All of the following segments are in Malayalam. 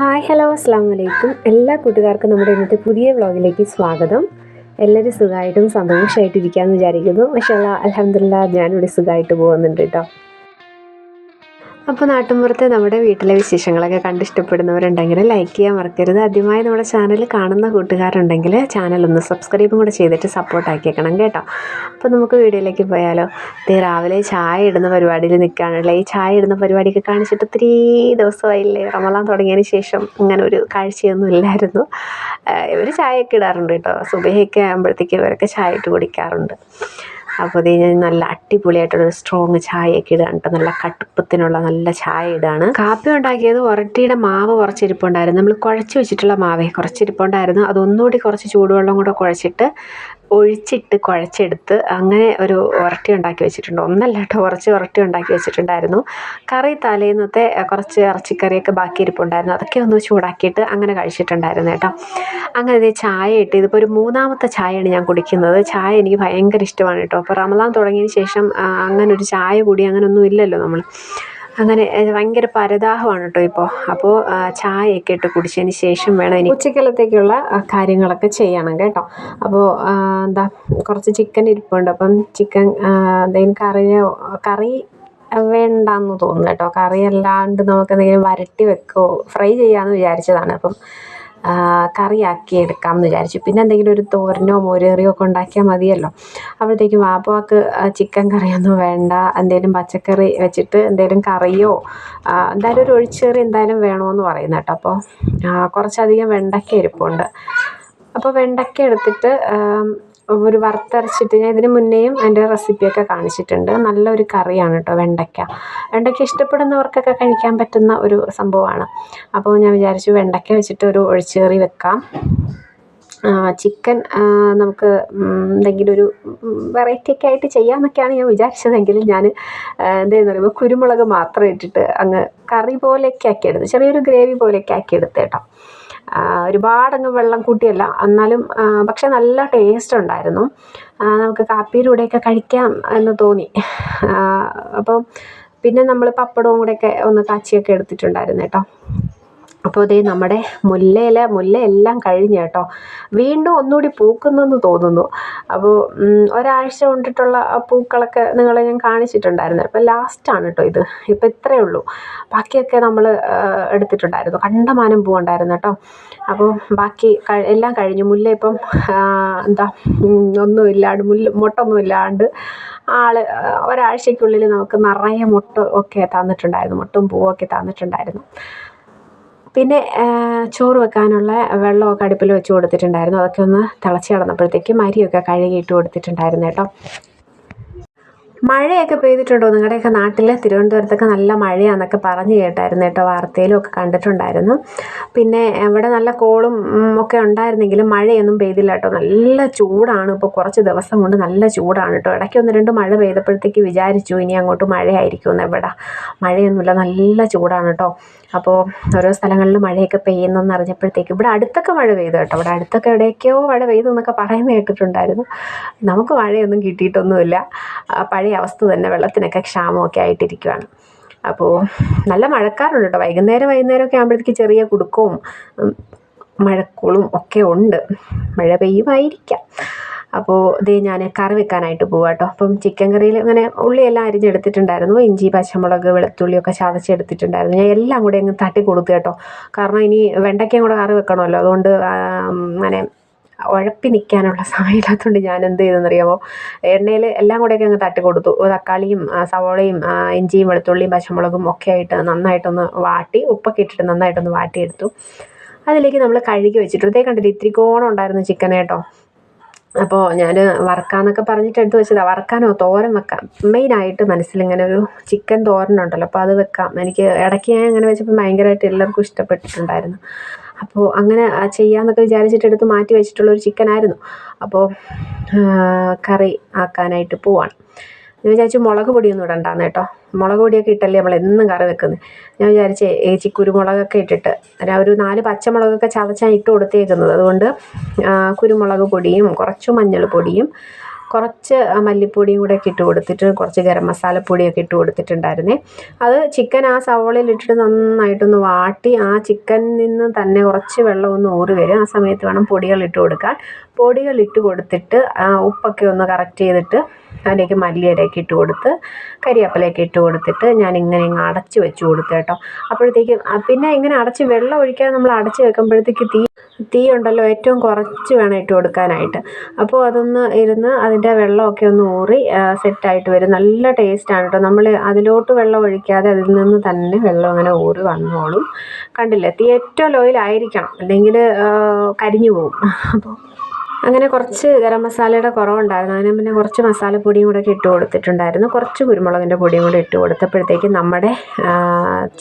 ഹായ് ഹലോ അസ്സാം വലൈക്കും എല്ലാ കൂട്ടുകാർക്കും നമ്മുടെ ഇന്നത്തെ പുതിയ വ്ളോഗിലേക്ക് സ്വാഗതം. എല്ലാവരും സുഖമായിട്ടും സന്തോഷമായിട്ടിരിക്കാമെന്ന് വിചാരിക്കുന്നു. പക്ഷേ അല്ല അലഹമില്ല ഞാനിവിടെ സുഖമായിട്ട് പോകുന്നുണ്ട് കേട്ടോ. അപ്പോൾ നാട്ടിൻപുറത്തെ നമ്മുടെ വീട്ടിലെ വിശേഷങ്ങളൊക്കെ കണ്ട് ഇഷ്ടപ്പെടുന്നവരുണ്ടെങ്കിൽ ലൈക്ക് ചെയ്യാൻ മറക്കരുത്. ആദ്യമായി നമ്മുടെ ചാനൽ കാണുന്ന കൂട്ടുകാരുണ്ടെങ്കിൽ ചാനൽ ഒന്ന് സബ്സ്ക്രൈബും കൂടെ ചെയ്തിട്ട് സപ്പോർട്ട് ആക്കിയേക്കണം കേട്ടോ. അപ്പോൾ നമുക്ക് വീഡിയോയിലേക്ക് പോയാലോ. ദേ രാവിലെ ചായ ഇടുന്ന പരിപാടിയിൽ നിൽക്കുകയാണല്ലേ. ഈ ചായ ഇടുന്ന പരിപാടിയൊക്കെ കാണിച്ചിട്ട് ഒത്തിരി ദിവസമായില്ലേ. റമലാൻ തുടങ്ങിയതിന് ശേഷം ഇങ്ങനെ ഒരു കാഴ്ചയൊന്നും ഇല്ലായിരുന്നു. ഇവർ ചായയൊക്കെ ഇടാറുണ്ട് കേട്ടോ. സുബഹയൊക്കെ ആകുമ്പോഴത്തേക്ക് ഇവരൊക്കെ ചായ ഇട്ട് കുടിക്കാറുണ്ട്. അപ്പോൾ ഇത് ഞാൻ നല്ല അടിപൊളിയായിട്ടുള്ള സ്ട്രോങ് ചായയൊക്കെ ഇടുകയാണ് കേട്ടോ നല്ല കട്ടുപ്പത്തിനുള്ള നല്ല ചായ ഇടുകയാണ് കാപ്പി ഉണ്ടാക്കിയത് ഒരട്ടിയുടെ മാവ് കുറച്ചിരിപ്പുണ്ടായിരുന്നു. നമ്മൾ കുഴച്ച് വെച്ചിട്ടുള്ള മാവേ കുറച്ചിരിപ്പുണ്ടായിരുന്നു. അതൊന്നുകൂടി കുറച്ച് ചൂടുവെള്ളം കൂടെ കുഴച്ചിട്ട് ഒഴിച്ചിട്ട് കുഴച്ചെടുത്ത് അങ്ങനെ ഒരു ഉരട്ടി ഉണ്ടാക്കി വെച്ചിട്ടുണ്ട്. ഒന്നല്ല കേട്ടോ കുറച്ച് ഉരട്ടി ഉണ്ടാക്കി വെച്ചിട്ടുണ്ടായിരുന്നു. കറി തലേന്നത്തെ കുറച്ച് ഇറച്ചിക്കറിയൊക്കെ ബാക്കി ഇരിപ്പുണ്ടായിരുന്നു. അതൊക്കെ ഒന്ന് ചൂടാക്കിയിട്ട് അങ്ങനെ കഴിച്ചിട്ടുണ്ടായിരുന്നു കേട്ടോ. അങ്ങനെ ഇത് ചായ ഇട്ട് ഇതിപ്പോൾ ഒരു മൂന്നാമത്തെ ചായയാണ് ഞാൻ കുടിക്കുന്നത്. ചായ എനിക്ക് ഭയങ്കര ഇഷ്ടമാണ് കേട്ടോ. അപ്പോൾ റമദാൻ തുടങ്ങിയതിന് ശേഷം അങ്ങനെ ഒരു ചായ കൂടി അങ്ങനെ ഒന്നും ഇല്ലല്ലോ നമ്മൾ അങ്ങനെ ഭയങ്കര പരദാഹമാണ് കേട്ടോ ഇപ്പോൾ അപ്പോൾ ചായയൊക്കെ ഇട്ട് കുടിച്ചതിന് ശേഷം വേണം എനിക്ക് ഉച്ചക്കലത്തേക്കുള്ള കാര്യങ്ങളൊക്കെ ചെയ്യണം കേട്ടോ. അപ്പോൾ എന്താ കുറച്ച് ചിക്കൻ ഇരിപ്പുണ്ട്. അപ്പം ചിക്കൻ എന്തെങ്കിലും കറി കറി വേണ്ടെന്ന് തോന്നുന്നു കേട്ടോ. കറി അല്ലാണ്ട് നമുക്ക് എന്തെങ്കിലും വരട്ടി വെക്കോ ഫ്രൈ ചെയ്യാമെന്ന് വിചാരിച്ചതാണ്. അപ്പം കറിയാക്കി എടുക്കാം എന്ന് വിചാരിച്ചു. പിന്നെ എന്തെങ്കിലും ഒരു തോരനോ മോരുകറിയോ ഒക്കെ ഉണ്ടാക്കിയാൽ മതിയല്ലോ. അപ്പോഴത്തേക്കും വാപ്പാക്ക് ചിക്കൻ കറിയൊന്നും വേണ്ട. എന്തെങ്കിലും പച്ചക്കറി വെച്ചിട്ട് എന്തെങ്കിലും കറിയോ എന്തായാലും ഒരു ഒഴിച്ചുകറി എന്തായാലും വേണമെന്ന് പറയുന്നത് കേട്ടോ അപ്പോൾ കുറച്ചധികം വെണ്ടയ്ക്ക ഇരിപ്പുണ്ട്. അപ്പോൾ വെണ്ടയ്ക്ക എടുത്തിട്ട് ഒരു വറുത്തരച്ചിട്ട് ഞാൻ ഇതിന് മുന്നേയും അതിന്റെ റെസിപ്പിയൊക്കെ കാണിച്ചിട്ടുണ്ട്. നല്ലൊരു കറിയാണ് കേട്ടോ വെണ്ടയ്ക്ക. വെണ്ടയ്ക്ക ഇഷ്ടപ്പെടുന്നവർക്കൊക്കെ കഴിക്കാൻ പറ്റുന്ന ഒരു സംഭവമാണ്. അപ്പോൾ ഞാൻ വിചാരിച്ചു വെണ്ടയ്ക്ക വെച്ചിട്ട് ഒരു ഒഴിച്ചുകറി വെക്കാം. ചിക്കൻ നമുക്ക് എന്തെങ്കിലും ഒരു വെറൈറ്റി ഒക്കെ ആയിട്ട് ചെയ്യാമെന്നൊക്കെയാണ് ഞാൻ വിചാരിച്ചതെങ്കിലും ഞാൻ എന്താണെന്ന് പറയുമ്പോൾ കുരുമുളക് മാത്രം ഇട്ടിട്ട് അങ്ങ് കറി പോലെയൊക്കെ ആക്കിയെടുത്ത് ചെറിയൊരു ഗ്രേവി പോലെയൊക്കെ ആക്കിയെടുത്ത് കേട്ടോ. ഒരുപാടങ്ങ് വെള്ളം കൂട്ടിയല്ല. എന്നാലും പക്ഷെ നല്ല ടേസ്റ്റ് ഉണ്ടായിരുന്നു. നമുക്ക് കാപ്പിയുടെ കൂടെയൊക്കെ കഴിക്കാം എന്ന് തോന്നി. അപ്പം പിന്നെ നമ്മൾ പപ്പടവും കൂടെയൊക്കെ ഒന്ന് കാച്ചിയൊക്കെ എടുത്തിട്ടുണ്ടായിരുന്നു കേട്ടോ. അപ്പോൾ ദേ നമ്മുടെ മുല്ലയില മുല്ല എല്ലാം കഴിഞ്ഞ് കേട്ടോ. വീണ്ടും ഒന്നുകൂടി പൂക്കുന്നെന്ന് തോന്നുന്നു. അപ്പോൾ ഒരാഴ്ച കൊണ്ടിട്ടുള്ള പൂക്കളൊക്കെ നിങ്ങളെ ഞാൻ കാണിച്ചിട്ടുണ്ടായിരുന്നു. അപ്പോൾ ലാസ്റ്റാണ് കേട്ടോ ഇത്. ഇപ്പോൾ ഇത്രയേ ഉള്ളൂ. ബാക്കിയൊക്കെ നമ്മൾ എടുത്തിട്ടുണ്ടായിരുന്നു. കണ്ടമാനം പൂവുണ്ടായിരുന്നു കേട്ടോ. അപ്പോൾ ബാക്കി എല്ലാം കഴിഞ്ഞു. മുല്ല ഇപ്പം എന്താ ഒന്നുമില്ലാണ്ട് മുല്ല മുട്ടൊന്നും ഇല്ലാണ്ട് ആൾ ഒരാഴ്ചയ്ക്കുള്ളിൽ നമുക്ക് നിറയെ മുട്ട ഒക്കെ തന്നിട്ടുണ്ടായിരുന്നു. മുട്ടും പൂവൊക്കെ തന്നിട്ടുണ്ടായിരുന്നു. പിന്നെ ചോറ് വെക്കാനുള്ള വെള്ളമൊക്കെ അടുപ്പിൽ വെച്ച് കൊടുത്തിട്ടുണ്ടായിരുന്നു. അതൊക്കെ ഒന്ന് തിളച്ച് കിടന്നപ്പോഴത്തേക്കും അരിയൊക്കെ കഴുകിയിട്ട് കൊടുത്തിട്ടുണ്ടായിരുന്നു കേട്ടോ. മഴയൊക്കെ പെയ്തിട്ടുണ്ടോ? നിങ്ങളുടെയൊക്കെ നാട്ടിൽ തിരുവനന്തപുരത്തൊക്കെ നല്ല മഴയാണെന്നൊക്കെ പറഞ്ഞു കേട്ടായിരുന്നു കേട്ടോ. വാർത്തയിലും ഒക്കെ കണ്ടിട്ടുണ്ടായിരുന്നു. പിന്നെ ഇവിടെ നല്ല കോളും ഒക്കെ ഉണ്ടായിരുന്നെങ്കിലും മഴയൊന്നും പെയ്തില്ല കേട്ടോ. നല്ല ചൂടാണ് ഇപ്പോൾ. കുറച്ച് ദിവസം കൊണ്ട് നല്ല ചൂടാണ് കേട്ടോ. ഇടയ്ക്ക് ഒന്ന് രണ്ട് മഴ പെയ്തപ്പോഴത്തേക്ക് വിചാരിച്ചു ഇനി അങ്ങോട്ട് മഴയായിരിക്കുമെന്ന്. എവിടെ? മഴയൊന്നുമില്ല. നല്ല ചൂടാണ് കേട്ടോ. അപ്പോൾ ഓരോ സ്ഥലങ്ങളിൽ മഴയൊക്കെ പെയ്യുന്നെന്ന് അറിഞ്ഞപ്പോഴത്തേക്ക് ഇവിടെ അടുത്തൊക്കെ മഴ പെയ്തു കേട്ടോ. ഇവിടെ അടുത്തൊക്കെ എവിടെയൊക്കെയോ മഴ പെയ്തു എന്നൊക്കെ പറയുന്നത് കേട്ടിട്ടുണ്ടായിരുന്നു. നമുക്ക് മഴയൊന്നും കിട്ടിയിട്ടൊന്നുമില്ല. പഴയ അവസ്ഥ തന്നെ. വെള്ളത്തിനൊക്കെ ക്ഷാമമൊക്കെ ആയിട്ടിരിക്കുകയാണ് അപ്പോൾ നല്ല മഴക്കാറുണ്ട് കേട്ടോ. വൈകുന്നേരം വൈകുന്നേരമൊക്കെ ആകുമ്പോഴത്തേക്ക് ചെറിയ കുടുക്കവും മഴക്കോളും ഒക്കെ ഉണ്ട്. മഴ പെയ്യുമായിരിക്കാം. അപ്പോൾ ഇതേ ഞാൻ കറി വെക്കാനായിട്ട് പോവാം കേട്ടോ അപ്പം ചിക്കൻ കറിയിൽ അങ്ങനെ ഉള്ളിയെല്ലാം അരിഞ്ഞെടുത്തിട്ടുണ്ടായിരുന്നു. ഇഞ്ചി പച്ചമുളക് വെളുത്തുള്ളിയൊക്കെ ചതച്ചെടുത്തിട്ടുണ്ടായിരുന്നു. ഞാൻ എല്ലാം കൂടെ അങ്ങ് തട്ടി കൊടുത്തു കേട്ടോ. കാരണം ഇനി വെണ്ടയ്ക്കയും കൂടെ കറി വെക്കണമല്ലോ. അതുകൊണ്ട് അങ്ങനെ ഉഴപ്പി നിൽക്കാനുള്ള സമയമില്ലാത്തതുകൊണ്ട് ഞാൻ എന്ത് ചെയ്തെന്നറിയാമോ എണ്ണയിൽ എല്ലാം കൂടെയൊക്കെ അങ്ങ് തട്ടി കൊടുത്തു. തക്കാളിയും സവോളയും ഇഞ്ചിയും വെളുത്തുള്ളിയും പച്ചമുളകും ഒക്കെ ആയിട്ട് നന്നായിട്ടൊന്ന് വാട്ടി ഉപ്പൊക്കെ ഇട്ടിട്ട് നന്നായിട്ടൊന്ന് വാട്ടിയെടുത്തു. അതിലേക്ക് നമ്മൾ കഴുകി വെച്ചിട്ട് ഇതേ കണ്ടിട്ട് ഇത്തിരി കോണം ഉണ്ടായിരുന്നു ചിക്കൻ കേട്ടോ. അപ്പോൾ ഞാൻ വറക്കാമെന്നൊക്കെ പറഞ്ഞിട്ട് എടുത്ത് വെച്ചതാണ് വറക്കാനോ തോരൻ വെക്കാം. മെയിനായിട്ട് മനസ്സിലിങ്ങനെ ഒരു ചിക്കൻ തോരനുണ്ടല്ലോ അപ്പോൾ അത് വെക്കാം. എനിക്ക് ഇടയ്ക്ക് ഞാൻ അങ്ങനെ വെച്ചപ്പോൾ ഭയങ്കരമായിട്ട് എല്ലാവർക്കും ഇഷ്ടപ്പെട്ടിട്ടുണ്ടായിരുന്നു. അപ്പോൾ അങ്ങനെ ചെയ്യാമെന്നൊക്കെ വിചാരിച്ചിട്ട് എടുത്ത് മാറ്റി വെച്ചിട്ടുള്ളൊരു ചിക്കനായിരുന്നു. അപ്പോൾ കറി ആക്കാനായിട്ട് പോവാണ്. ഞാൻ വിചാരിച്ചു മുളക് പൊടിയൊന്നും ഇടണ്ടാന്ന് കേട്ടോ. മുളക് പൊടിയൊക്കെ ഇട്ടല്ലേ നമ്മൾ എന്നും കറി വെക്കുന്നത് ഞാൻ വിചാരിച്ചേ ഏച്ചി കുരുമുളകൊക്കെ ഇട്ടിട്ട്. ഒരു നാല് പച്ചമുളകൊക്കെ ചതച്ചാണ് ഇട്ട് കൊടുത്തേക്കുന്നത്. അതുകൊണ്ട് കുരുമുളക് പൊടിയും കുറച്ച് മഞ്ഞൾ പൊടിയും കുറച്ച് മല്ലിപ്പൊടിയും കൂടെ ഒക്കെ ഇട്ട് കൊടുത്തിട്ട് കുറച്ച് ഗരം മസാലപ്പൊടിയൊക്കെ ഇട്ട് കൊടുത്തിട്ടുണ്ടായിരുന്നേ. അത് ചിക്കൻ ആ സവോളയിൽ ഇട്ടിട്ട് നന്നായിട്ടൊന്ന് വാട്ടി ആ ചിക്കനിൽ നിന്ന് തന്നെ കുറച്ച് വെള്ളം ഒന്ന് ഊറി വരും. ആ സമയത്ത് വേണം പൊടികൾ ഇട്ട് കൊടുക്കാൻ. പൊടികൾ ഇട്ട് കൊടുത്തിട്ട് ഉപ്പൊക്കെ ഒന്ന് കറക്റ്റ് ചെയ്തിട്ട് അതിലേക്ക് മല്ലിയിലയൊക്കെ ഇട്ട് കൊടുത്ത് കരിവേപ്പിലയൊക്കെ ഇട്ട് കൊടുത്തിട്ട് ഞാൻ ഇങ്ങനെ ഇങ്ങ് അടച്ച് വെച്ച് കൊടുത്തു കേട്ടോ. അപ്പോഴത്തേക്കും പിന്നെ ഇങ്ങനെ അടച്ച് വെള്ളം ഒഴിക്കാതെ നമ്മൾ അടച്ച് വെക്കുമ്പോഴത്തേക്ക് തീ തീ ഉണ്ടല്ലോ ഏറ്റവും കുറച്ച് വേണം ഇട്ട് കൊടുക്കാനായിട്ട്. അപ്പോൾ അതൊന്ന് ഇരുന്ന് അതിന്റെ വെള്ളമൊക്കെ ഒന്ന് ഊറി സെറ്റായിട്ട് വരും. നല്ല ടേസ്റ്റാണ് കേട്ടോ. നമ്മൾ അതിലോട്ട് വെള്ളം ഒഴിക്കാതെ അതിൽ നിന്ന് തന്നെ വെള്ളം അങ്ങനെ ഊറി വന്നോളും. കണ്ടില്ലേ? തീ ഏറ്റവും ലോയിലായിരിക്കണം അല്ലെങ്കിൽ കരിഞ്ഞു പോകും അപ്പോൾ അങ്ങനെ കുറച്ച് ഗരം മസാലയുടെ കുറവുണ്ടായിരുന്നു. അതിന് പിന്നെ കുറച്ച് മസാലപ്പൊടിയും കൂടെ ഇട്ട് കൊടുത്തിട്ടുണ്ടായിരുന്നു. കുറച്ച് കുരുമുളകിന്റെ പൊടിയും കൂടെ ഇട്ട് കൊടുത്തപ്പോഴത്തേക്കും നമ്മുടെ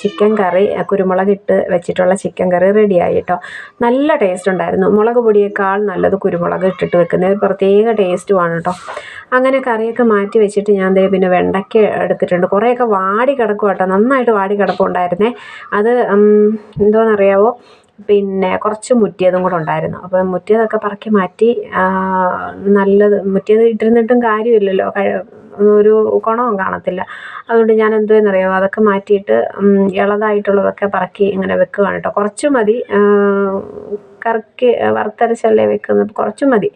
ചിക്കൻ കറി കുരുമുളക് ഇട്ട് വെച്ചിട്ടുള്ള ചിക്കൻ കറി റെഡിയായി കേട്ടോ. നല്ല ടേസ്റ്റ് ഉണ്ടായിരുന്നു. മുളക് പൊടിയേക്കാൾ നല്ലത് കുരുമുളക് ഇട്ടിട്ട് വെക്കുന്ന ഒരു പ്രത്യേക ടേസ്റ്റുമാണ് കേട്ടോ. അങ്ങനെ കറിയൊക്കെ മാറ്റി വെച്ചിട്ട് ഞാൻ ദേ പിന്നെ വെണ്ടയ്ക്ക എടുത്തിട്ടുണ്ട്. കുറേയൊക്കെ വാടി കിടക്കും കേട്ടോ. നന്നായിട്ട് വാടി കിടപ്പുണ്ടായിരുന്നേ. അത് എന്തോന്നറിയാവോ? പിന്നെ കുറച്ച് മുറ്റിയതും കൂടെ ഉണ്ടായിരുന്നു. അപ്പം മുറ്റിയതൊക്കെ പറക്കി മാറ്റി നല്ലത് മുറ്റിയത് ഇട്ടിരുന്നിട്ടും കാര്യമില്ലല്ലോ. ഒരു ഗുണവും കാണത്തില്ല. അതുകൊണ്ട് ഞാൻ എന്തുവെന്നറിയാമോ അതൊക്കെ മാറ്റിയിട്ട് ഇളതായിട്ടുള്ളതൊക്കെ പറക്കി ഇങ്ങനെ വെക്കുകയാണ് കേട്ടോ. കുറച്ച് മതി കറക്കി വറുത്തരച്ചല്ലേ വെക്കുന്നത്. കുറച്ച് മതി.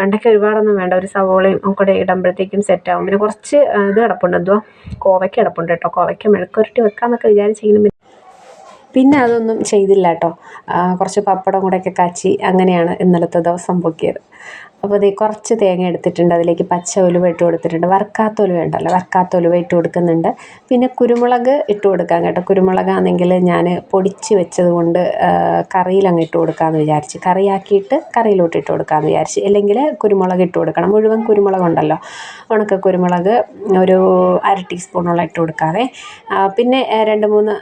വെണ്ടയ്ക്ക ഒരുപാടൊന്നും വേണ്ട. ഒരു സവോളയും കൂടെ ഇടുമ്പോഴത്തേക്കും സെറ്റാവും പിന്നെ കുറച്ച് ഇത് കിടപ്പുണ്ട്. എന്തുവാ? കോവയ്ക്ക് കിടപ്പുണ്ട് കേട്ടോ. കോവയ്ക്ക് മെഴുക്കുരുട്ടി വെക്കാമെന്നൊക്കെ വിചാരിച്ചെങ്കിലും പിന്നെ അതൊന്നും ചെയ്തില്ല കേട്ടോ കുറച്ച് പപ്പടം കൂടെയൊക്കെ കാച്ചി അങ്ങനെയാണ് ഇന്നലത്തെ ദിവസം പൊക്കിയത്. അപ്പോൾ അതേ കുറച്ച് തേങ്ങ എടുത്തിട്ടുണ്ട്. അതിലേക്ക് പച്ച ഉലുവ ഇട്ട് കൊടുത്തിട്ടുണ്ട്. വറുക്കാത്ത ഉലുവ ഉണ്ടല്ലോ. വറുക്കാത്ത ഉലുവ ഇട്ട് കൊടുക്കുന്നുണ്ട്. പിന്നെ കുരുമുളക് ഇട്ട് കൊടുക്കാം കേട്ടോ. കുരുമുളകാണെങ്കിൽ ഞാൻ പൊടിച്ച് വെച്ചത് കൊണ്ട് കറിയിൽ അങ്ങ് ഇട്ട് കൊടുക്കാമെന്ന് വിചാരിച്ച് കറിയാക്കിയിട്ട് കറിയിലോട്ട് ഇട്ട് കൊടുക്കാമെന്ന് വിചാരിച്ച്. അല്ലെങ്കിൽ കുരുമുളക് ഇട്ട് കൊടുക്കണം. മുഴുവൻ കുരുമുളക് ഉണ്ടല്ലോ. ഉണക്ക കുരുമുളക് ഒരു അര ടീസ്പൂണോളം ഇട്ട് കൊടുക്കാവേ. പിന്നെ രണ്ട് മൂന്ന്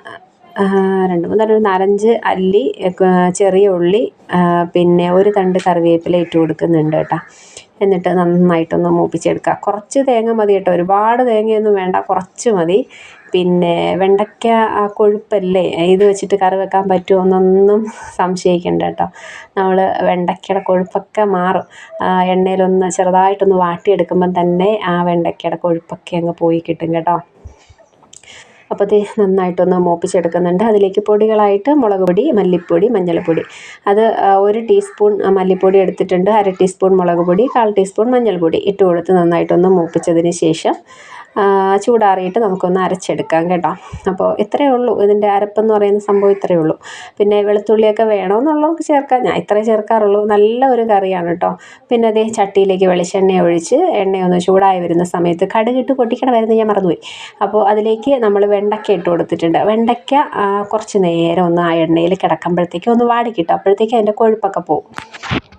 രണ്ട്. മൂന്ന് ഒരു നാലഞ്ച് അല്ലി ചെറിയ ഉള്ളി പിന്നെ ഒരു തണ്ട് കറിവേപ്പില ഇട്ട് കൊടുക്കുന്നുണ്ട് കേട്ടോ. എന്നിട്ട് നന്നായിട്ടൊന്ന് മൂപ്പിച്ചെടുക്കുക കുറച്ച് തേങ്ങ മതി കേട്ടോ. ഒരുപാട് തേങ്ങയൊന്നും വേണ്ട കുറച്ച് മതി. പിന്നെ വെണ്ടയ്ക്ക ആ കൊഴുപ്പല്ലേ? ഇത് വെച്ചിട്ട് കറി വെക്കാൻ പറ്റുമോ എന്നൊന്നും സംശയിക്കേണ്ട കേട്ടോ. നമ്മൾ വെണ്ടയ്ക്കയുടെ കൊഴുപ്പൊക്കെ മാറും. എണ്ണയിലൊന്ന് ചെറുതായിട്ടൊന്ന് വാട്ടിയെടുക്കുമ്പം തന്നെ ആ വെണ്ടയ്ക്കയുടെ കൊഴുപ്പൊക്കെ അങ്ങ് പോയി കിട്ടും കേട്ടോ. അപ്പോൾ ഇത് നന്നായിട്ടൊന്ന് മൂപ്പിച്ചെടുക്കുന്നുണ്ട്. അതിലേക്ക് പൊടികളായിട്ട് മുളക് പൊടി മല്ലിപ്പൊടി മഞ്ഞൾപ്പൊടി. അത് ഒരു ടീസ്പൂൺ മല്ലിപ്പൊടി എടുത്തിട്ടുണ്ട്. അര ടീസ്പൂൺ മുളക് പൊടി കാൽ ടീസ്പൂൺ മഞ്ഞൾപ്പൊടി ഇട്ട് കൊടുത്ത് നന്നായിട്ടൊന്ന് മൂപ്പിച്ചതിന് ശേഷം ചൂടാറിയിട്ട് നമുക്കൊന്ന് അരച്ചെടുക്കാം കേട്ടോ. അപ്പോൾ ഇത്രയേ ഉള്ളൂ. ഇതിന്റെ അരപ്പെന്ന് പറയുന്ന സംഭവം ഇത്രയേ ഉള്ളൂ. പിന്നെ വെളുത്തുള്ളിയൊക്കെ വേണമെന്നുള്ളവർക്ക് ചേർക്കാം. ഞാൻ ഇത്രേ ചേർക്കാറുള്ളൂ. നല്ല ഒരു കറിയാണ് കേട്ടോ. പിന്നെ അതേ ചട്ടിയിലേക്ക് വെളിച്ചെണ്ണ ഒഴിച്ച് എണ്ണയൊന്ന് ചൂടായി വരുന്ന സമയത്ത് കടുകിട്ട് പൊട്ടിക്കണ വരുന്നത് ഞാൻ മറന്നുപോയി. അപ്പോൾ അതിലേക്ക് നമ്മൾ വെണ്ടയ്ക്ക ഇട്ട് കൊടുത്തിട്ടുണ്ട്. വെണ്ടയ്ക്ക കുറച്ച് നേരം ഒന്ന് ആ എണ്ണയിൽ കിടക്കുമ്പോഴത്തേക്കും ഒന്ന് വാടി കിട്ടും അപ്പോഴത്തേക്കും അതിന്റെ കൊഴുപ്പൊക്കെ പോകും.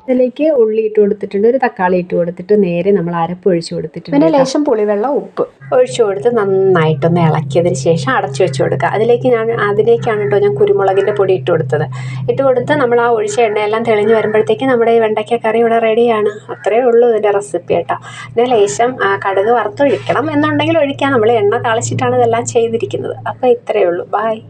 അതിലേക്ക് ഉള്ളി ഇട്ട് കൊടുത്തിട്ടുണ്ട്. ഒരു തക്കാളി ഇട്ട് കൊടുത്തിട്ട് നേരെ നമ്മൾ അരപ്പ് ഒഴിച്ചു കൊടുത്തിട്ടുണ്ട് പിന്നെ ലേശം പുളിവെള്ളം ഉപ്പ്. ഒഴിച്ചു കൊടുത്ത് നന്നായിട്ടൊന്ന് ഇളക്കിയതിന് ശേഷം അടച്ചു വെച്ച് കൊടുക്കുക. അതിലേക്ക് ഞാൻ അതിലേക്കാണ് കേട്ടോ ഞാൻ കുരുമുളകിന്റെ പൊടി ഇട്ട് കൊടുത്തത്. ഇട്ട് കൊടുത്ത് നമ്മൾ ആ ഒഴിച്ച എണ്ണയെല്ലാം തെളിഞ്ഞ് വരുമ്പോഴത്തേക്ക് നമ്മുടെ ഈ വെണ്ടയ്ക്ക കറി ഇവിടെ റെഡിയാണ്. അത്രേ ഉള്ളൂ ഇതിന്റെ റെസിപ്പി കേട്ടോ. പിന്നെ ലേശം കടുക് വറുത്തൊഴിക്കണം എന്നുണ്ടെങ്കിൽ ഒഴിക്കാം. നമ്മൾ എണ്ണ തളിച്ചിട്ടാണ് ഇതെല്ലാം ചെയ്തിരിക്കുന്നത്. അപ്പോൾ ഇത്രയേ ഉള്ളൂ. ബായ്